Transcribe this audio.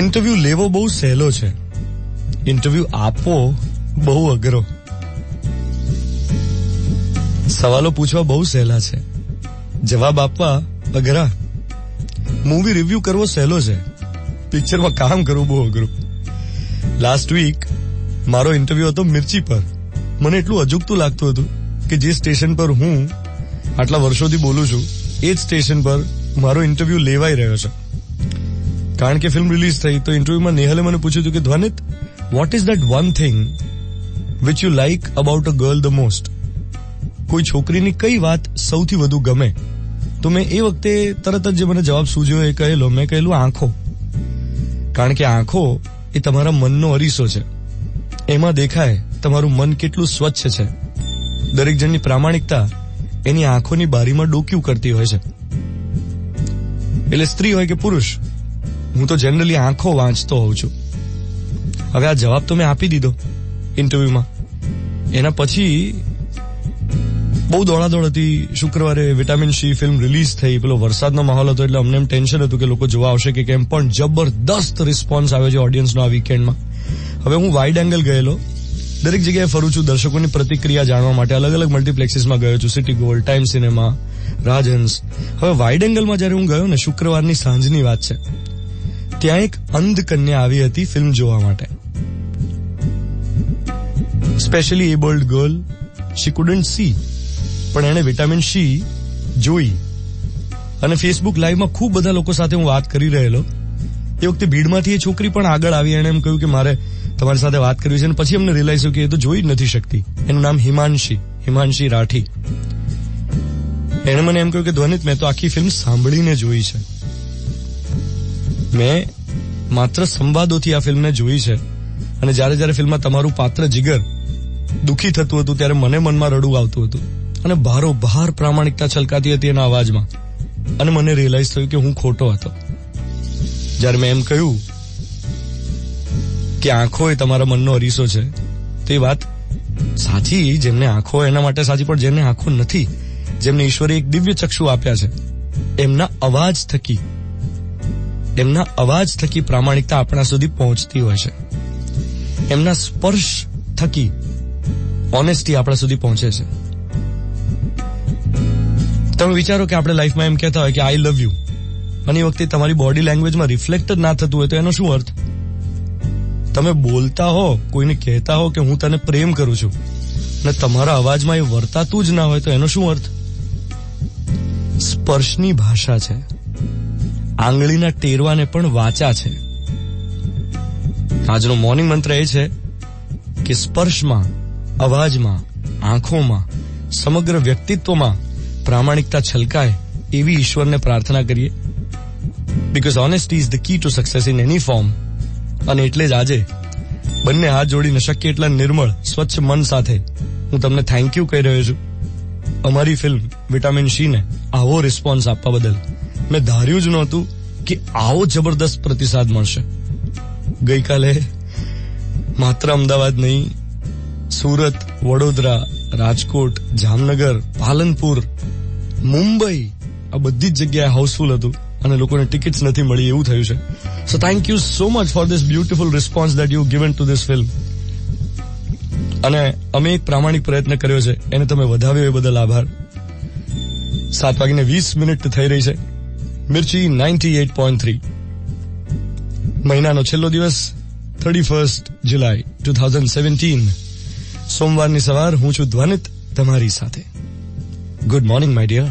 Interview લેવો બહુ સહેલો છે. ઇન્ટરવ્યુ આપવો બહુ અઘરો. સવાલો પૂછવા બહુ સહેલા છે. જવાબ આપવા અઘરા. મૂવી રિવ્યુ કરવો સહેલો છે. પિક્ચરમાં કામ કરવું બહુ અઘરું. લાસ્ટ વીક મારો ઇન્ટરવ્યુ હતો મિર્ચી પર. મને એટલું અજુગતું લાગતું હતું કે જે સ્ટેશન પર હું આટલા વર્ષોથી બોલું છું, એ જ સ્ટેશન પર મારો ઇન્ટરવ્યુ લેવાઈ રહ્યો છે. કારણ કે ફિલ્મ રિલીઝ થઈ તો ઇન્ટરવ્યુમાં નેહલે મને પૂછ્યું હતું કે, Dhvanit what is that one thing which you like about a girl the most કોઈ છોકરીની કઈ વાત સૌથી વધુ ગમે? તો મેં એ વખતે તરત જ જે મને જવાબ સૂજ્યો એ કહેલો, મેં કહેલું, આંખો. કારણ કે આંખો એ તમારા મનનો અરીસો છે. એમાં દેખાય તમારું મન કેટલું સ્વચ્છ છે. દરેક જણની પ્રામાણિકતા એની આંખોની બારીમાં ડોક્યું કરતી હોય છે. એટલે સ્ત્રી હોય કે પુરુષ હું તો જનરલી આંખો વાંચતો હોઉં છું. હવે આ જવાબ તો મેં આપી દીધો ઇન્ટરવ્યુમાં એના પછી બહુ દોડાદોડ હતી. શુક્રવારે વિટામિન સી ફિલ્મ રિલીઝ થઈ. પેલો વરસાદનો માહોલ હતો એટલે અમને એમ ટેન્શન હતું કે લોકો જોવા આવશે કે કેમ. પણ જબરદસ્ત રિસ્પોન્સ આવ્યો છે ઓડિયન્સનો આ વીકેન્ડમાં હવે હું વાઇડ એંગલ ગયેલો. દરેક જગ્યાએ ફરું છું. દર્શકોની પ્રતિક્રિયા જાણવા માટે અલગ અલગ મલ્ટીપ્લેક્સીસમાં ગયો છું. City gold time cinema Rajhans હવે વાઇડ એંગલમાં જયારે હું ગયો ને, શુક્રવારની સાંજની વાત છે. ત્યાં એક અંધ કન્યા આવી હતી ફિલ્મ જોવા માટે. Specially abled girl she couldn't see પણ એણે વિટામિન સી જોઈ. અને ફેસબુક લાઈવમાં ખૂબ બધા લોકો સાથે હું વાત કરી રહેલો. એ વખતે ભીડમાંથી એ છોકરી પણ આગળ આવી. એણે એમ કહ્યું કે મારે તમારી સાથે વાત કરવી છે અને પછી અમને રિયલાઇઝ થયું કે એ તો જોઈ જ નથી શકતી. એનું નામ હિમાંશી હિમાંશી રાઠી. એણે મને એમ કહ્યું કે ધ્વનિત, મેં તો આખી ફિલ્મ સાંભળીને જોઈ છે. મેં માત્ર સંવાદોથી આ ફિલ્મને જોઈ છે. અને જ્યારે જ્યારે ફિલ્મમાં તમારું પાત્ર જીગર દુઃખી થતું હતું, ત્યારે મને મનમાં રડવું આવતું હતું. અને ભારો ભાર પ્રામાણિકતા છલકાતી હતી એના અવાજમાં. અને મને રિયલાઇઝ થયું કે હું ખોટો હતો. જ્યારે મેં એમ કહ્યું કે આંખો એ તમારા મનનો અરીસો છે, તો વાત સાચી, જેમને આંખો એના માટે સાચી, પણ જેમને આંખો નથી, જેમને ઈશ્વરે એક દિવ્ય ચક્ષુ આપ્યા છે, એમના અવાજ થકી એમના અવાજ થકી પ્રામાણિકતા આપણા સુધી પહોંચતી હોય છે. એમના સ્પર્શ થકી ઓનેસ્ટી આપણા સુધી પહોંચે છે. તમે વિચારો કે આપણે લાઈફમાં એમ કહેતા હોય કે આઈ લવ યુ અને એ વખતે તમારી બોડી લેંગ્વેજમાં રિફ્લેક્ટ જ ના થતું હોય તો એનો શું અર્થ? તમે બોલતા હો, કોઈને કહેતા હો કે હું તને પ્રેમ કરું છું, અને તમારા અવાજમાં એ વર્તાતું જ ના હોય તો એનો શું અર્થ? સ્પર્શની ભાષા છે. આંગળીના ટેરવાને પણ વાચા છે. આજનો મોર્નિંગ મંત્ર એ છે કે સ્પર્શમાં, અવાજમાં, આંખોમાં, સમગ્ર વ્યક્તિત્વમાં પ્રામાણિકતા છલકાય એવી ઈશ્વરને પ્રાર્થના કરીએ. Because honesty is the key to success in any form અને એટલે જ આજે બંને હાથ જોડીને શક્ય એટલા નિર્મળ, સ્વચ્છ મન સાથે હું તમને થેન્ક યુ કહી રહ્યો છું. અમારી ફિલ્મ વિટામિન સી ને આવો રિસ્પોન્સ આપવા બદલ. મેં ધાર્યું જ નહોતું કે આવો જબરદસ્ત પ્રતિસાદ મળશે. ગઈકાલે માત્ર અમદાવાદ નહીં, સુરત, વડોદરા, રાજકોટ, જામનગર, પાલનપુર, મુંબઈ, આ બધી જ જગ્યાએ હાઉસફુલ હતું અને લોકોને ટિકિટ્સ નથી મળી, એવું થયું છે. So thank you so much for this beautiful response that you given to this film અને અમે એક પ્રામાણિક પ્રયત્ન કર્યો છે, એને તમે વધાવ્યો એ બદલ આભાર. સાત વાગીને વીસ મિનિટ થઈ રહી છે. Mirchi ninety eight point three. મહિનાનો છેલ્લો દિવસ thirty first July two thousand seventeen સોમવારની સવાર હું છું ધ્વનિત તમારી સાથે. Good morning my dear